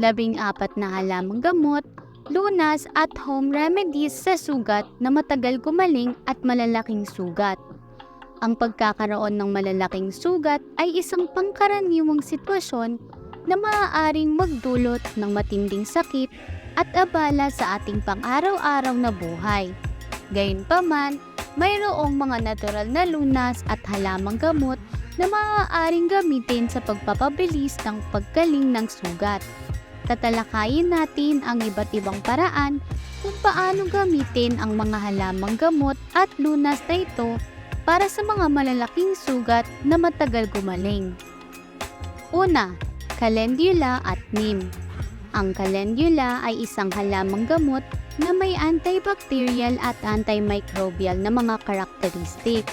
labing apat na halamang gamot, lunas at home remedies sa sugat na matagal gumaling at malalaking sugat. Ang pagkakaroon ng malalaking sugat ay isang pangkaraniwang sitwasyon na maaaring magdulot ng matinding sakit at abala sa ating pang-araw-araw na buhay. Gayunpaman, mayroong mga natural na lunas at halamang gamot na maaaring gamitin sa pagpapabilis ng paggaling ng sugat. Tatalakayin natin ang iba't ibang paraan kung paano gamitin ang mga halamang gamot at lunas na ito para sa mga malalaking sugat na matagal gumaling. Una, calendula at neem. Ang calendula ay isang halamang gamot na may antibacterial at antimicrobial na mga karakteristik.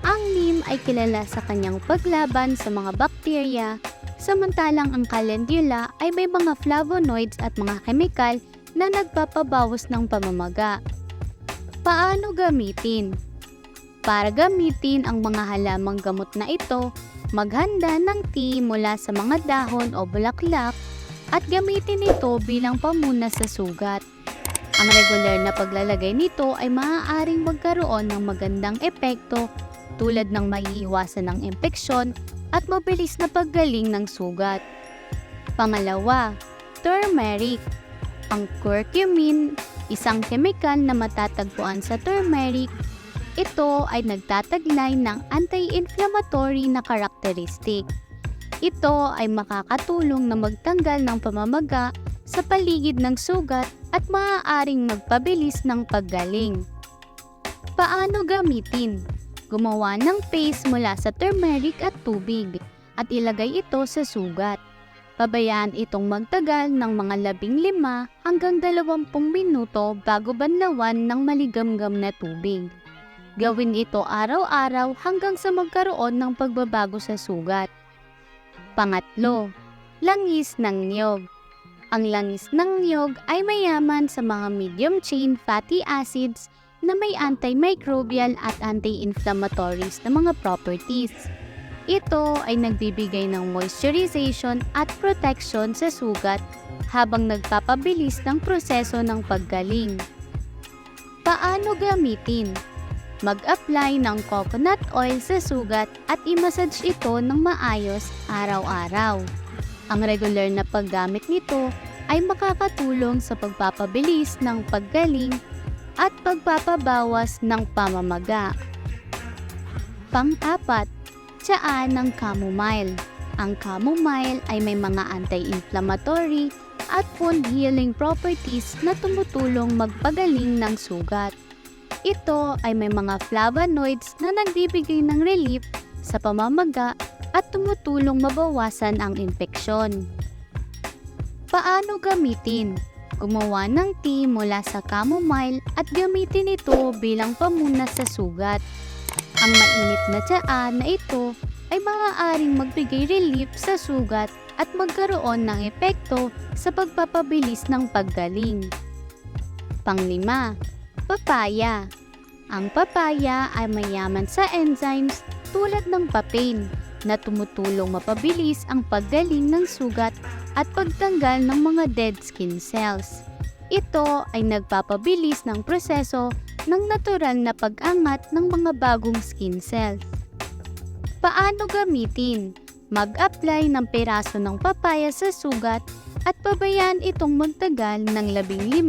Ang neem ay kilala sa kanyang paglaban sa mga bakterya, samantalang ang calendula ay may mga flavonoids at mga kemikal na nagpapabawas ng pamamaga. Paano gamitin? Para gamitin ang mga halamang gamot na ito, maghanda ng tea mula sa mga dahon o bulaklak at gamitin ito bilang pamuna sa sugat. Ang regular na paglalagay nito ay maaaring magkaroon ng magandang epekto tulad ng maiiwasan ng impeksyon at mabilis na paggaling ng sugat. Pangalawa, turmeric. Ang curcumin, isang kemikal na matatagpuan sa turmeric, ito ay nagtataglay ng anti-inflammatory na karakteristik. Ito ay makakatulong na magtanggal ng pamamaga sa paligid ng sugat at maaaring magpabilis ng paggaling. Paano gamitin? Gumawa ng paste mula sa turmeric at tubig at ilagay ito sa sugat. Pabayaan itong magtagal ng mga labing lima hanggang dalawampung minuto bago banlawan ng maligamgam na tubig. Gawin ito araw-araw hanggang sa magkaroon ng pagbabago sa sugat. Pangatlo, langis ng niyog. Ang langis ng niyog ay mayaman sa mga medium chain fatty acids na may antimicrobial at anti-inflammatories na mga properties. Ito ay nagbibigay ng moisturization at protection sa sugat habang nagpapabilis ng proseso ng paggaling. Paano gamitin? Mag-apply ng coconut oil sa sugat at i-massage ito ng maayos araw-araw. Ang regular na paggamit nito ay makakatulong sa pagpapabilis ng paggaling at pagpapabawas ng pamamaga. Pang-apat, tsaan ng chamomile. Ang chamomile ay may mga anti-inflammatory at wound healing properties na tumutulong magpagaling ng sugat. Ito ay may mga flavonoids na nagbibigay ng relief sa pamamaga at tumutulong mabawasan ang infeksyon. Paano gamitin? Gumawa ng tea mula sa chamomile at gamitin ito bilang pamuna sa sugat. Ang mainit na tsaa na ito ay maaaring magbigay relief sa sugat at magkaroon ng epekto sa pagpapabilis ng paggaling. Panglima, papaya. Ang papaya ay mayaman sa enzymes tulad ng papain na tumutulong mapabilis ang paggaling ng sugat at pagtanggal ng mga dead skin cells. Ito ay nagpapabilis ng proseso ng natural na pag-angat ng mga bagong skin cells. Paano gamitin? Mag-apply ng peraso ng papaya sa sugat at pabayaan itong magtagal ng 15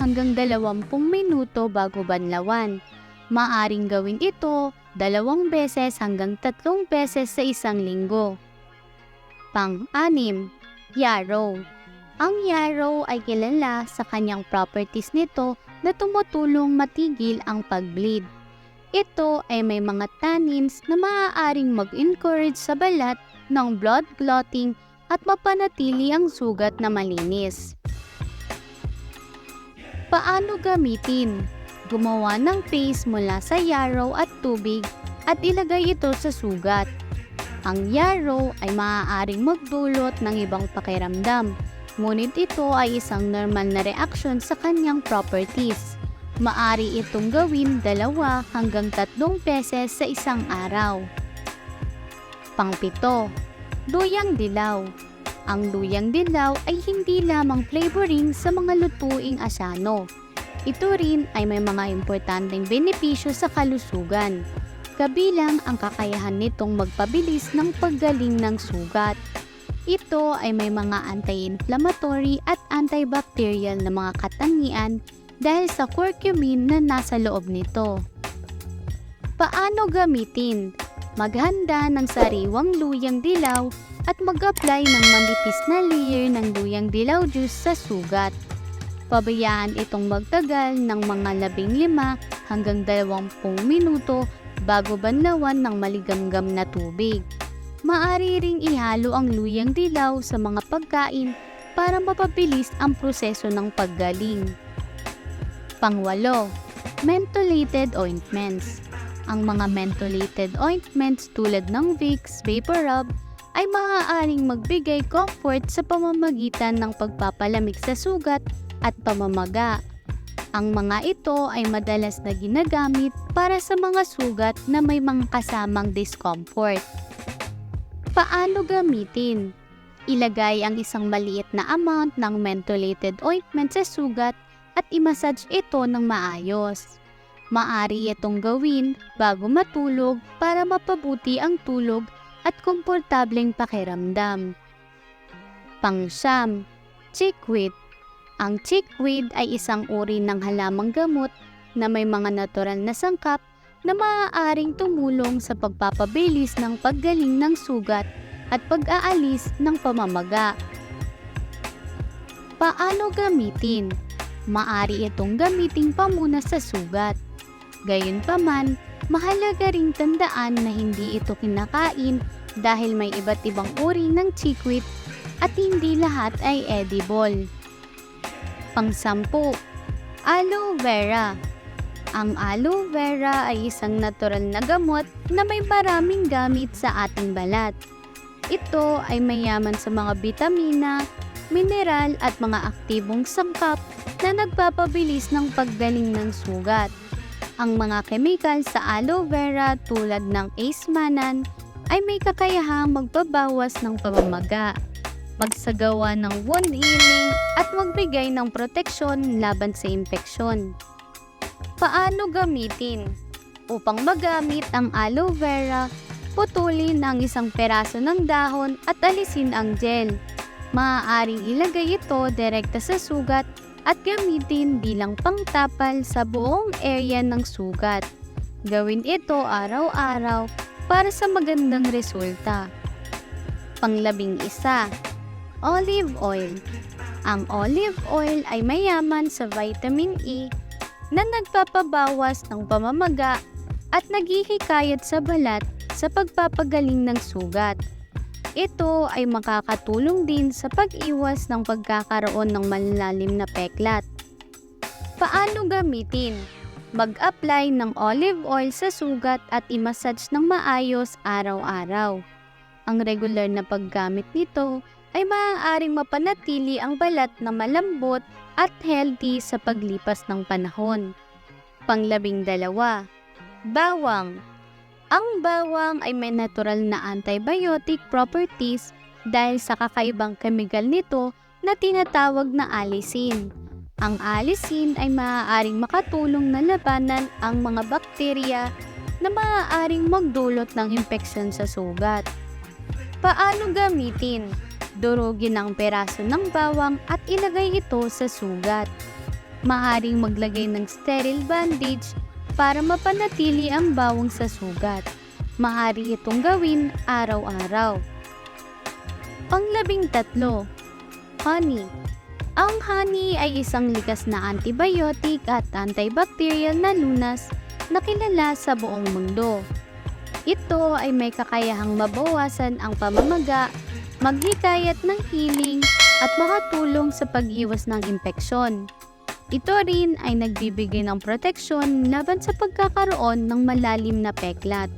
hanggang 20 minuto bago banlawan. Maaring gawin ito dalawang beses hanggang tatlong beses sa isang linggo. Pang-anim, yarrow. Ang yarrow ay kilala sa kanyang properties nito na tumutulong matigil ang pag-bleed. Ito ay may mga tannins na maaaring mag-encourage sa balat ng blood clotting at mapanatili ang sugat na malinis. Paano gamitin? Gumawa ng paste mula sa yarrow at tubig at ilagay ito sa sugat. Ang yarrow ay maaaring magdulot ng ibang pakiramdam, ngunit ito ay isang normal na reaksyon sa kanyang properties. Maari itong gawin dalawa hanggang tatlong beses sa isang araw. Pangpito, duyang dilaw. Ang luyang dilaw ay hindi lamang flavoring sa mga lutuing asano. Ito rin ay may mga importanteng benepisyo sa kalusugan. Kabilang ang kakayahan nitong magpabilis ng paggaling ng sugat. Ito ay may mga anti-inflammatory at antibacterial na mga katangian dahil sa curcumin na nasa loob nito. Paano gamitin? Maghanda ng sariwang luyang dilaw at mag-apply ng manipis na layer ng luyang dilaw juice sa sugat. Pabayaan itong magtagal ng mga labing lima hanggang dalawampung minuto bago banlawan ng maligamgam na tubig. Maari ring ihalo ang luyang dilaw sa mga pagkain para mapabilis ang proseso ng paggaling. Pangwalo, mentholated ointments. Ang mga mentholated ointments tulad ng Vicks Vapor Rub ay maaaring magbigay comfort sa pamamagitan ng pagpapalamig sa sugat at pamamaga. Ang mga ito ay madalas na ginagamit para sa mga sugat na may mga kasamang discomfort. Paano gamitin? Ilagay ang isang maliit na amount ng mentholated ointment sa sugat at imassage ito ng maayos. Maari itong gawin bago matulog para mapabuti ang tulog at komportableng pakiramdam. Pangsyam, chickweed. Ang chickweed ay isang uri ng halamang gamot na may mga natural na sangkap na maaaring tumulong sa pagpapabilis ng paggaling ng sugat at pag-aalis ng pamamaga. Paano gamitin? Maari itong gamitin pamuna sa sugat. Gayunpaman, mahalaga ring tandaan na hindi ito kinakain dahil may iba't ibang uri ng chikwit at hindi lahat ay edible. Pangsampu, aloe vera. Ang aloe vera ay isang natural na gamot na may maraming gamit sa ating balat. Ito ay mayaman sa mga bitamina, mineral at mga aktibong sangkap na nagpapabilis ng paggaling ng sugat. Ang mga chemical sa aloe vera tulad ng ace-manan ay may kakayahang magbabawas ng pamamaga, magsagawa ng wound healing at magbigay ng proteksyon laban sa infeksyon. Paano gamitin? Upang magamit ang aloe vera, putulin ang isang peraso ng dahon at alisin ang gel. Maaaring ilagay ito direkta sa sugat at gamitin bilang pangtapal sa buong area ng sugat. Gawin ito araw-araw para sa magandang resulta. Panglabing isa, olive oil. Ang olive oil ay mayaman sa vitamin E na nagpapabawas ng pamamaga at naghihikayat sa balat sa pagpapagaling ng sugat. Ito ay makakatulong din sa pag-iwas ng pagkakaroon ng malalalim na peklat. Paano gamitin? Mag-apply ng olive oil sa sugat at imassage ng maayos araw-araw. Ang regular na paggamit nito ay maaaring mapanatili ang balat na malambot at healthy sa paglipas ng panahon. Panglabing dalawa, bawang. Ang bawang ay may natural na antibiotic properties dahil sa kakaibang chemical nito na tinatawag na alisin. Ang alisin ay maaaring makatulong na labanan ang mga bakterya na maaaring magdulot ng infeksyon sa sugat. Paano gamitin? Durugin ang peraso ng bawang at ilagay ito sa sugat. Maaring maglagay ng sterile bandage para mapanatili ang bawang sa sugat. Maaari itong gawin araw-araw. Panglabing tatlo, honey. Ang honey ay isang likas na antibiotic at antibacterial na lunas na kilala sa buong mundo. Ito ay may kakayahang mabawasan ang pamamaga, maghikayat ng healing at makatulong sa pag-iwas ng impeksyon. Ito rin ay nagbibigay ng proteksyon laban sa pagkakaroon ng malalim na peklat.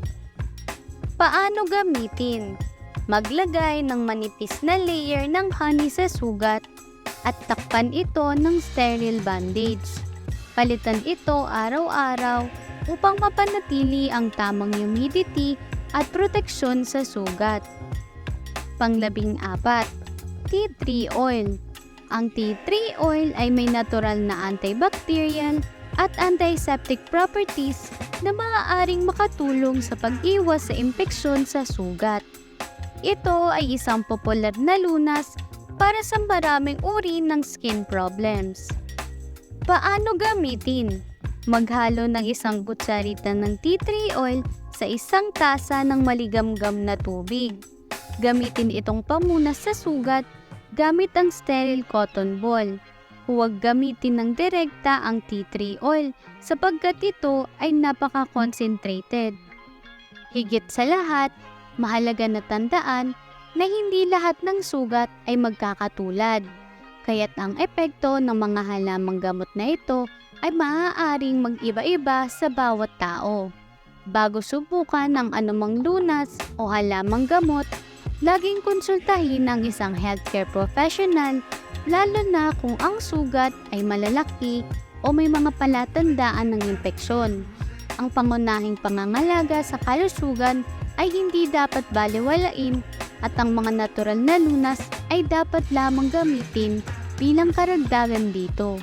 Paano gamitin? Maglagay ng manipis na layer ng honey sa sugat at takpan ito ng sterile bandage. Palitan ito araw-araw upang mapanatili ang tamang humidity at proteksyon sa sugat. Panglabing apat, tea tree oil. Ang tea tree oil ay may natural na antibacterial at antiseptic properties na maaaring makatulong sa pag-iwas sa impeksyon sa sugat. Ito ay isang popular na lunas para sa maraming uri ng skin problems. Paano gamitin? Maghalo ng isang kutsarita ng tea tree oil sa isang tasa ng maligamgam na tubig. Gamitin itong pamunas sa sugat gamit ang sterile cotton ball. Huwag gamitin ng direkta ang tea tree oil sapagkat ito ay napaka-concentrated. Higit sa lahat, mahalaga na tandaan na hindi lahat ng sugat ay magkakatulad. Kaya't ang epekto ng mga halamang gamot na ito ay maaaring mag-iba-iba sa bawat tao. Bago subukan ang anumang lunas o halamang gamot, laging konsultahin ang isang healthcare professional lalo na kung ang sugat ay malalaki o may mga palatandaan ng impeksyon. Ang pangunahing pangangalaga sa kalusugan ay hindi dapat baliwalain at ang mga natural na lunas ay dapat lamang gamitin bilang karagdagan dito.